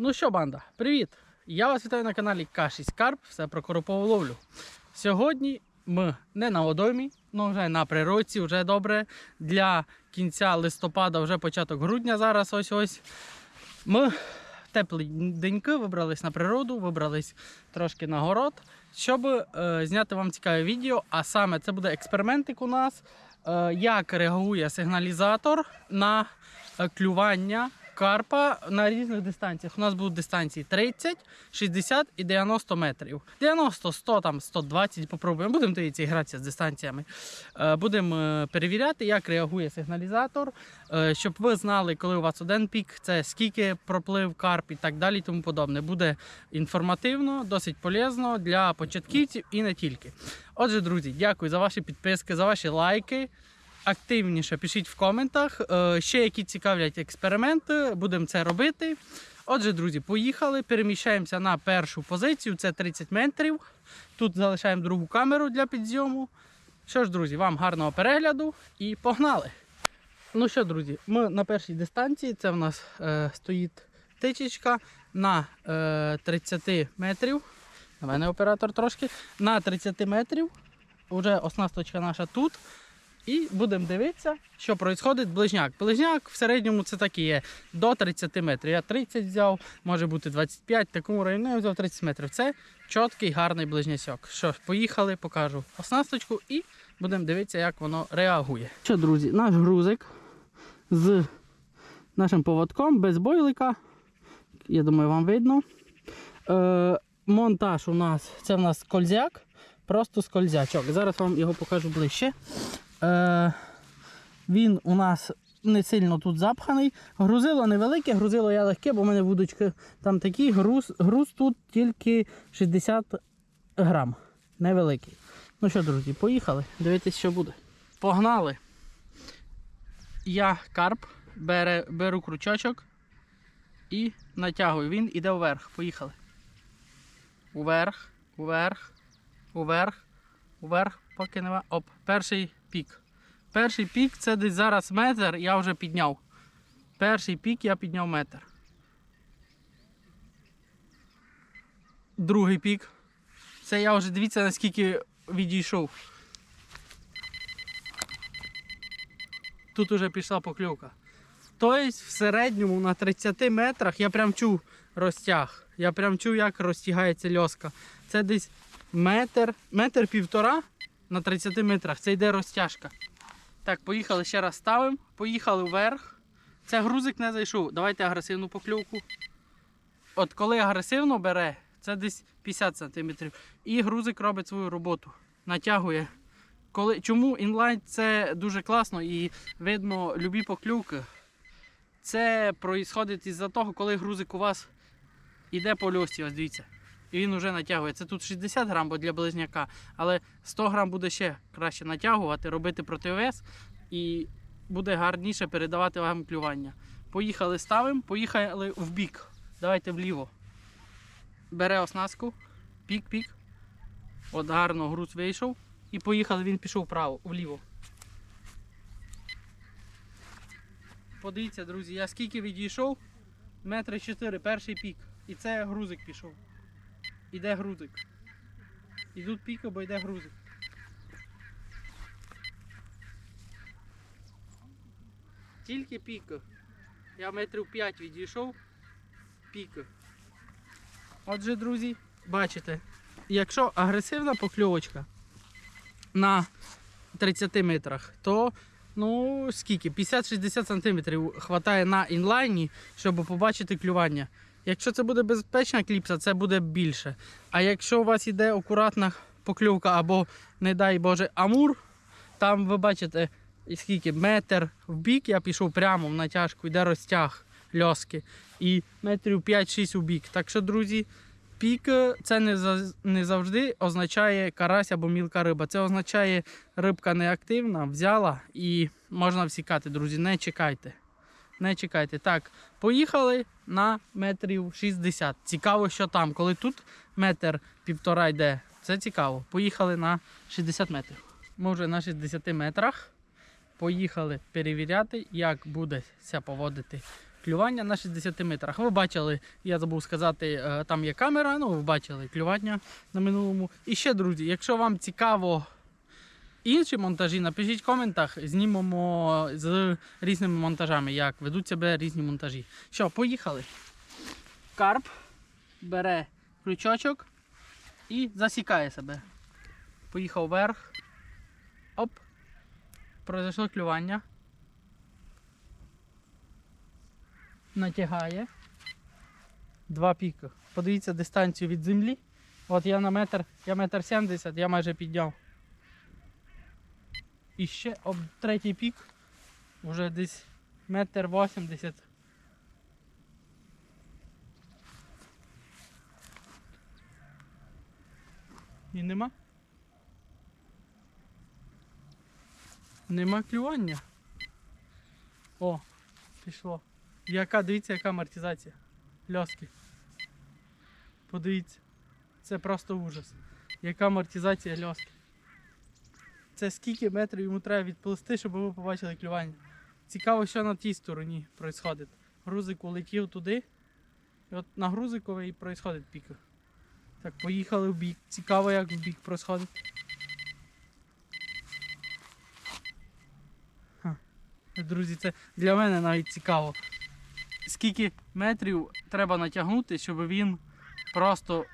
Ну що, банда, привіт! Я вас вітаю на каналі К6 Карп, все про коропову ловлю. Сьогодні ми не на водоймі, ну вже на природі, вже добре. Для кінця листопада, вже початок грудня зараз ось ось. Ми теплі деньки вибрались на природу, вибрались трошки на город, щоб е, зняти вам цікаве відео. А саме це буде експериментик у нас, е, як реагує сигналізатор на е, клювання карпа на різних дистанціях. У нас будуть дистанції 30, 60 і 90 метрів. 90, 100, там 120 попробуємо. Будемо дивитися гратися з дистанціями. Е, Будемо е, перевіряти, як реагує сигналізатор, е, щоб ви знали, коли у вас один пік, це скільки проплив карп і так далі. Тому подобне. Буде інформативно, досить полезно для початківців і не тільки. Отже, друзі, дякую за ваші підписки, за ваші лайки. Активніше пишіть в коментах, е, ще які цікавлять експерименти, будемо це робити. Отже, друзі, поїхали, переміщаємося на першу позицію, це 30 метрів. Тут залишаємо другу камеру для підзйому. Що ж, друзі, вам гарного перегляду і погнали! Ну що, друзі, ми на першій дистанції. Це в нас е, стоїть тичечка на е, 30 метрів. На мене оператор трошки. На 30 метрів. Уже оснасточка наша тут. І будемо дивитися, що відбувається ближняк. Ближняк в середньому це так і є до 30 метрів. Я 30 взяв, може бути 25, в такому районі я взяв 30 метрів. Це чіткий, гарний ближнясьок. Що поїхали, покажу оснасточку і будемо дивитися, як воно реагує. Що, друзі, наш грузик з нашим поводком без бойлика. Я думаю, вам видно. Е, монтаж у нас це в нас скользяк, просто скользячок. Зараз вам його покажу ближче. Е, він у нас не сильно тут запханий. Грузило невелике, грузило я легке, бо в мене вудочки там такі. Груз, груз тут тільки 60 грам. Невеликий. Ну що, друзі, поїхали. Дивитись, що буде. Погнали. Я карп, бере, беру крючочок і натягую. Він іде вверх. Поїхали. Уверх, уверх, уверх, уверх, поки нема. Оп, перший пік. Перший пік це десь зараз метр, я вже підняв. Перший пік я підняв метр. Другий пік. Це я вже дивіться наскільки відійшов. Тут уже пішла покльовка. Тобто в середньому на 30 метрах я прям чув розтяг. Я прям чув, як розтягається льоска. Це десь метр, метр півтора на 30 метрах. Це йде розтяжка. Так, поїхали ще раз ставимо. Поїхали вверх. Це грузик не зайшов. Давайте агресивну покльовку. От коли агресивно бере, це десь 50 см. І грузик робить свою роботу. Натягує. Коли, чому інлайн це дуже класно і видно любі поклювки. Це проїсходить із-за того, коли грузик у вас іде по льосі, ось дивіться. І він вже натягує. Це тут 60 грам, бо для близняка, але 100 грам буде ще краще натягувати, робити противес і буде гарніше передавати вам клювання. Поїхали ставимо, поїхали в бік. Давайте вліво. Бере оснастку, пік-пік. От гарно груз вийшов. І поїхали, він пішов вправо, вліво. Подивіться, друзі, я скільки відійшов? Метри 4, перший пік. І це грузик пішов. Іде грузик. Ідуть піки, бо йде грузик. Тільки піки. Я метрів 5 відійшов. Піки. Отже, друзі, бачите, якщо агресивна покльовочка на 30 метрах, то ну скільки? 50-60 см хватає на інлайні, щоб побачити клювання. Якщо це буде безпечна кліпса, це буде більше. А якщо у вас іде акуратна покльовка або, не дай Боже, амур, там ви бачите, скільки метр в бік я пішов прямо в натяжку, йде розтяг льоски. І метрів 5-6 у бік. Так що, друзі, пік е, це не завжди означає карась або мілка риба. Це означає рибка неактивна, взяла і можна всікати, друзі. Не чекайте. Не чекайте. Так, поїхали на метрів 60. Цікаво, що там. Коли тут метр півтора йде, це цікаво. Поїхали на 60 метрів. Ми вже на 60 метрах. Поїхали перевіряти, як буде поводити клювання на 60 метрах. Ви бачили, я забув сказати, е, там є камера, ну ви бачили клювання на минулому. І ще, друзі, якщо вам цікаво інші монтажі, напишіть в коментах, знімемо з різними монтажами, як ведуть себе різні монтажі. Що, поїхали. Карп бере крючочок і засікає себе. Поїхав вверх. Оп. Произошло клювання. Натягає. Два піки. Подивіться дистанцію від землі. От я на метр, я метр сімдесят, я майже підняв. І ще об третій пік. Уже десь метр вісімдесят. І нема? Нема клювання. О, пішло. Яка, дивіться, яка амортизація. Льоски. Подивіться. Це просто ужас. Яка амортизація льоски. Це скільки метрів йому треба відплисти, щоб ви побачили клювання. Цікаво, що на тій стороні відбувається. Грузик улетів туди. І от на грузиковій і відбувається пік. Так, поїхали в бік. Цікаво, як в бік відбувається. Друзі, це для мене навіть цікаво. Скільки метрів треба натягнути, щоб він просто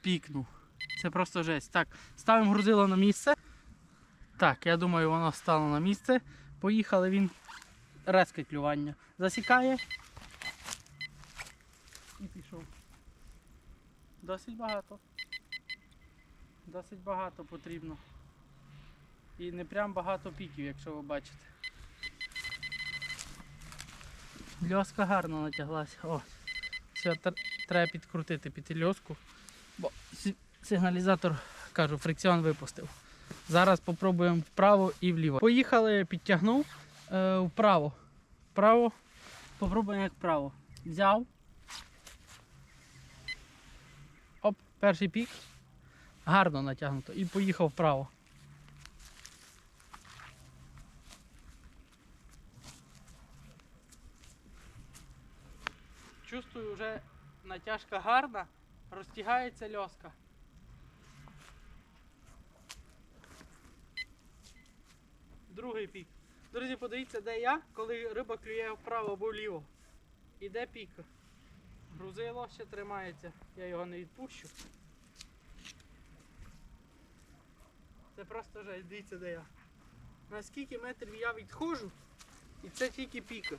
пікнув. Це просто жесть. Так, ставимо грузило на місце. Так, я думаю, воно стало на місце. Поїхали він. Резке клювання. Засікає. І пішов. Досить багато. Досить багато потрібно. І не прям багато піків, якщо ви бачите. Льоска гарно натяглася. О, все, треба підкрутити під льоску, бо сигналізатор, кажу, фрикціон випустив. Зараз попробуємо вправо і вліво. Поїхали, підтягнув е, вправо. Вправо. Попробуємо як вправо. Взяв. Оп, перший пік. Гарно натягнуто. І поїхав вправо. Чувствую, вже натяжка гарна, розтягається льоска. Другий пік. Друзі, подивіться, де я, коли риба клює вправо або вліво. Іде пік. Грузило ще тримається, я його не відпущу. Це просто жесть, дивіться де я. На скільки метрів я відходжу, і це тільки піка.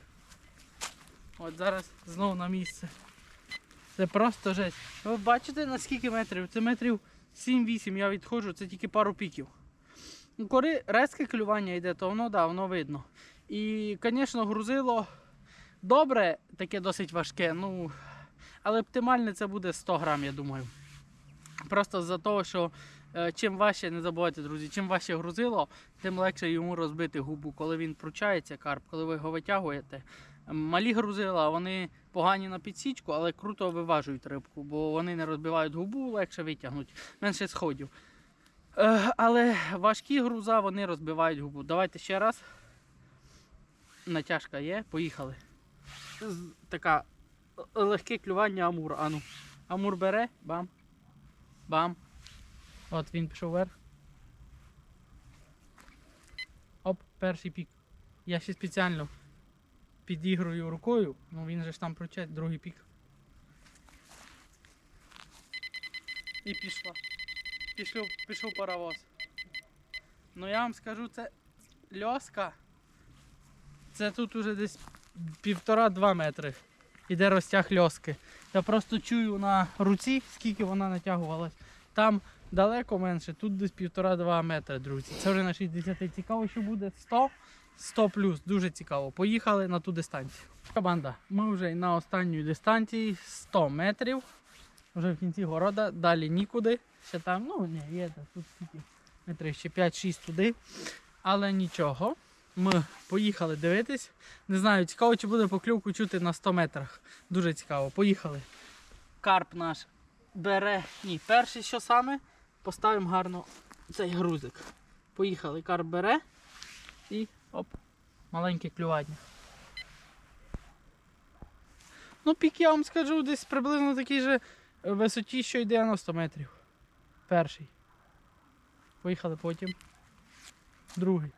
От зараз знову на місце. Це просто жесть. Ви бачите на скільки метрів? Це метрів 7-8 я відходжу, це тільки пару піків. Ну, Коли резке клювання йде, то воно, да, воно видно. І, звісно, грузило добре, таке досить важке, ну, але оптимальне це буде 100 грам, я думаю. Просто з-за того, що е, чим важче, не забувайте, друзі, чим важче грузило, тим легше йому розбити губу, коли він пручається карп, коли ви його витягуєте. Малі грузила, вони погані на підсічку, але круто виважують рибку, бо вони не розбивають губу, легше витягнуть, менше сходів. Е, але важкі груза вони розбивають губу. Давайте ще раз. Натяжка є, поїхали. Така е, легке клювання амур. Ану. Амур бере, бам. Бам. От він пішов вверх. Оп, перший пік. Я ще спеціально підігрую рукою, ну він же ж там проче, другий пік. І пішла. Пішов, пішов паровоз. Ну я вам скажу, це льоска. Це тут уже десь півтора-два метри. Іде розтяг льоски. Я просто чую на руці, скільки вона натягувалась. Там далеко менше, тут десь півтора-два метри, друзі. Це вже на 60. Цікаво, що буде 100. 100 плюс, дуже цікаво. Поїхали на ту дистанцію. Команда, ми вже на останній дистанції 100 метрів. Вже в кінці города, далі нікуди. Ще там, ну ні, є тут метрів ще 5-6 туди. Але нічого. Ми поїхали дивитись. Не знаю, цікаво, чи буде покльовку чути на 100 метрах. Дуже цікаво. Поїхали. Карп наш бере. Ні, перший що саме, поставимо гарно цей грузик. Поїхали. Карп бере і оп, маленьке клювання. Ну, пік я вам скажу, десь приблизно такій же висоті, що й 90 метрів. Перший. Поїхали потім. Другий.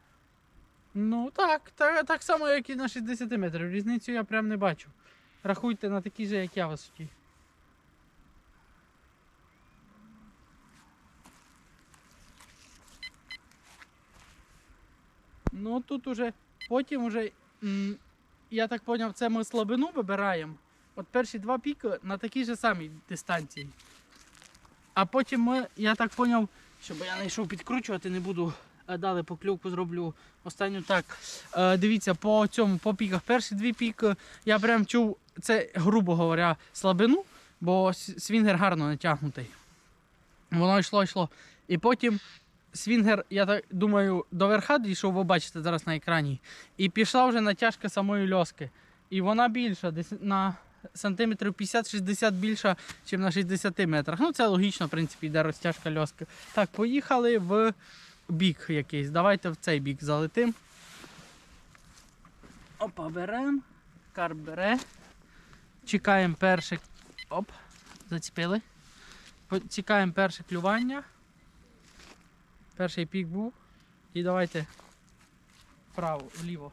Ну так, так, так само, як і на 60 метрів. Різницю я прям не бачу. Рахуйте на такій же, як я висоті. Ну тут уже потім уже, я так зрозумів, це ми слабину вибираємо. От перші два піки на такій же самій дистанції. А потім ми, я так зрозумів, щоб я не йшов підкручувати, не буду. а Далі покльовку зроблю останню так. Е, дивіться, по цьому, по піках. Перші дві піки я прям чув, це, грубо говоря, слабину, бо свінгер гарно натягнутий. Воно йшло, йшло. І потім свінгер, я так думаю, до верха дійшов, ви бачите зараз на екрані. І пішла вже натяжка самої льоски. І вона більша, десь на сантиметрів 50-60 більша, ніж на 60 метрах. Ну це логічно, в принципі, йде розтяжка льоски. Так, поїхали в бік якийсь. Давайте в цей бік залетим. Опа, беремо. Карп бере. Чекаємо перше. Оп, заціпили. Чекаємо перше клювання. Перший пік був. І давайте вправо, вліво.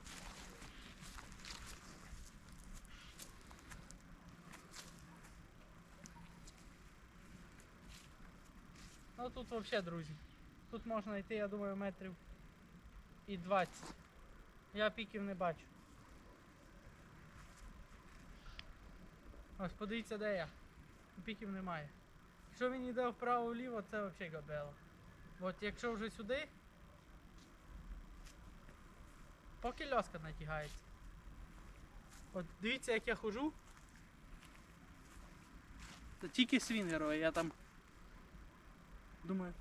Ну тут взагалі, друзі. Тут можна йти, я думаю, метрів і 20. Я піків не бачу. Ось подивіться, де я. Піків немає. Якщо він йде вправо-вліво, це взагалі габела. От якщо вже сюди, поки льоска натягається. От дивіться, як я хожу. Та тільки свінгерове, я там думаю.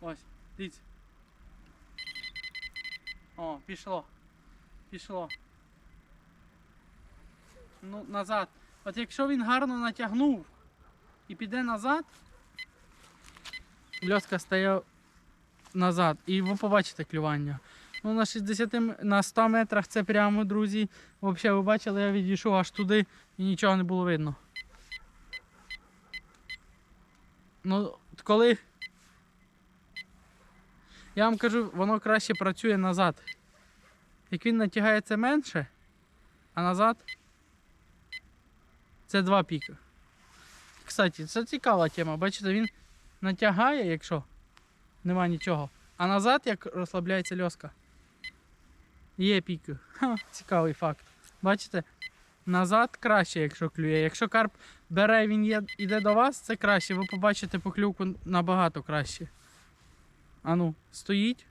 Ось, дивіться. О, пішло. Пішло. Ну, назад. От якщо він гарно натягнув і піде назад, льоска стає назад. І ви побачите клювання. Ну, на 60 на 100 метрах це прямо, друзі. Взагалі, ви бачили, я відійшов аж туди і нічого не було видно. Ну, коли. Я вам кажу, воно краще працює назад. Як він натягається менше, а назад це два піки. Кстати, це цікава тема. Бачите, він натягає, якщо нема нічого. А назад, як розслабляється льоска, є піки. Цікавий факт. Бачите? Назад краще, якщо клює. Якщо карп бере, він є, іде до вас, це краще. Ви побачите поклювку набагато краще. Ану, стоїть.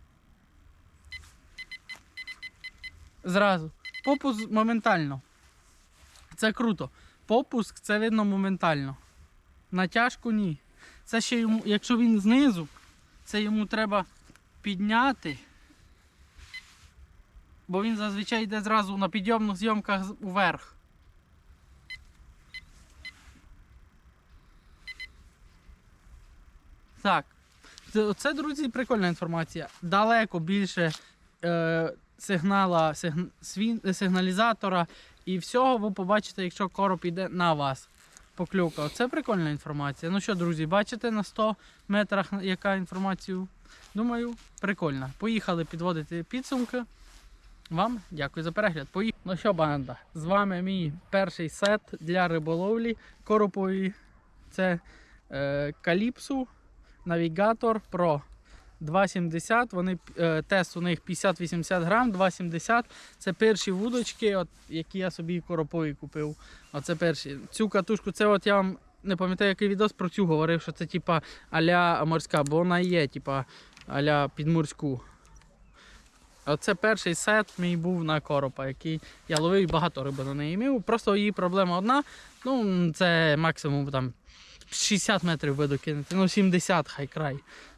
Зразу. Попуск моментально. Це круто. Попуск це видно моментально. Натяжку ні. Це ще йому, якщо він знизу, це йому треба підняти. Бо він зазвичай йде зразу на підйомних зйомках вверх. Так. Це, друзі, прикольна інформація. Далеко більше е, сигнала, сигн, свін, сигналізатора і всього ви побачите, якщо короб йде на вас. Поклюка. Це прикольна інформація. Ну що, друзі, бачите на 100 метрах, яка інформація? Думаю, прикольна. Поїхали підводити підсумки. Вам дякую за перегляд. Поїхали. Ну що, банда, з вами мій перший сет для риболовлі коропової. Це е, Каліпсу Навігатор Pro 2,70. Вони, е, тест у них 50-80 грам, 2,70. Це перші вудочки, от, які я собі в коропові купив. Оце перші. Цю катушку, це от я вам не пам'ятаю, який відос про цю говорив, що це типа аля морська, бо вона є, типа аля підморську. Оце перший сет мій був на коропа, який я ловив і багато риби на неї мив. Просто її проблема одна. Ну, це максимум там 60 метрів виду кинути, ну 70 хай край.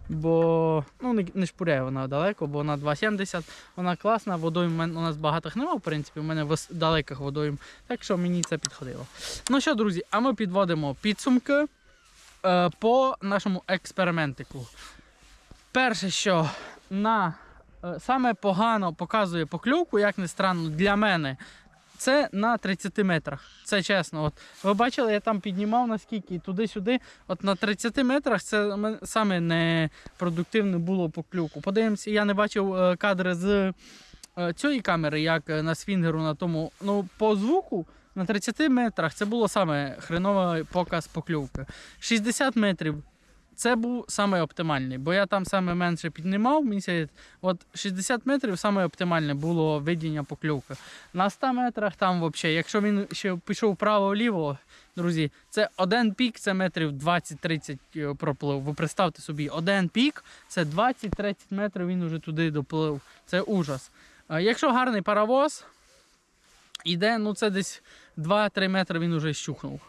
Бо ну, не, не шпуряє вона далеко, бо вона 2,70, вона класна, водойм у нас багатих нема, в принципі, у мене вис- далеких водойм, так що мені це підходило. Ну що, друзі, а ми підводимо підсумки е, по нашому експериментику. Перше, що на е, саме погано показує покльовку, як не странно, для мене Це на 30 метрах. Це чесно. От ви бачили, я там піднімав наскільки туди-сюди. От на 30 метрах це саме непродуктивне було по клюку. Подивимося, я не бачив е, кадри з е, цієї камери, як е, на свінгеру на тому. Ну, по звуку на 30 метрах це було саме хреновий показ покльовки. 60 метрів. Це був саме оптимальний, бо я там саме менше піднімав. Мені от 60 метрів саме оптимальне було видіння покльовки. На 100 метрах там взагалі, якщо він ще пішов вправо-ліво, друзі, це один пік, це метрів 20-30 е, проплив. Ви представте собі, один пік це 20-30 метрів, він уже туди доплив. Це ужас. Якщо гарний паровоз, іде, ну це десь 2-3 метри він уже щухнув.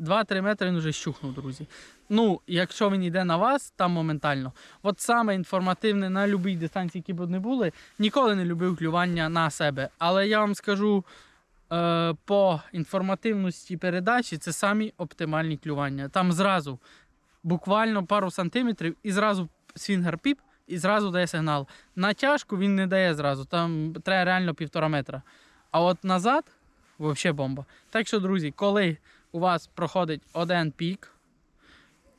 2-3 метри він вже щухнув, друзі. Ну, якщо він йде на вас, там моментально. От саме інформативне на будь-якій дистанції, які б не були, ніколи не любив клювання на себе. Але я вам скажу е, по інформативності передачі, це самі оптимальні клювання. Там зразу буквально пару сантиметрів і зразу свінгер піп, і зразу дає сигнал. На тяжку він не дає зразу, там треба реально півтора метра. А от назад взагалі бомба. Так що, друзі, коли у вас проходить один пік,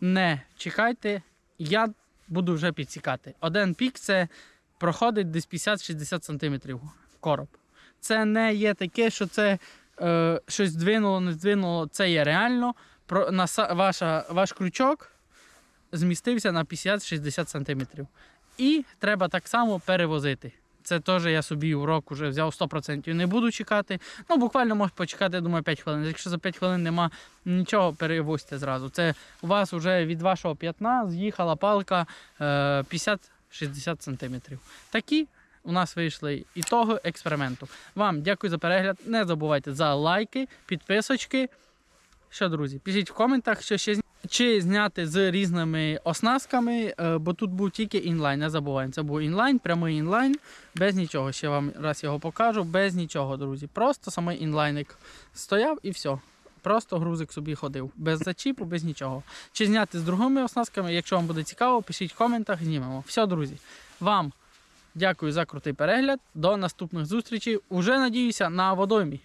не чекайте, я буду вже підсікати. Один пік це проходить десь 50-60 см короб. Це не є таке, що це е, щось здвинуло, не здвинуло. Це є реально. Про, наса, ваша, ваш крючок змістився на 50-60 см. І треба так само перевозити. Це теж я собі урок вже взяв 100%. Не буду чекати. Ну, буквально можеш почекати, я думаю, 5 хвилин. Якщо за 5 хвилин нема нічого, перевозьте зразу. Це у вас вже від вашого п'ятна з'їхала палка е, 50-60 см. Такі у нас вийшли ітоги експерименту. Вам дякую за перегляд. Не забувайте за лайки, підписочки. Що, друзі, пишіть в коментах, що ще чи зняти з різними оснастками, е, бо тут був тільки інлайн, не забуваємо. Це був інлайн, прямий інлайн, без нічого. Ще вам раз його покажу, без нічого, друзі. Просто самий інлайник стояв і все. Просто грузик собі ходив. Без зачіпу, без нічого. Чи зняти з другими оснастками, якщо вам буде цікаво, пишіть в коментах, знімемо. Все, друзі. Вам дякую за крутий перегляд. До наступних зустрічей. Уже надіюся на водоймі.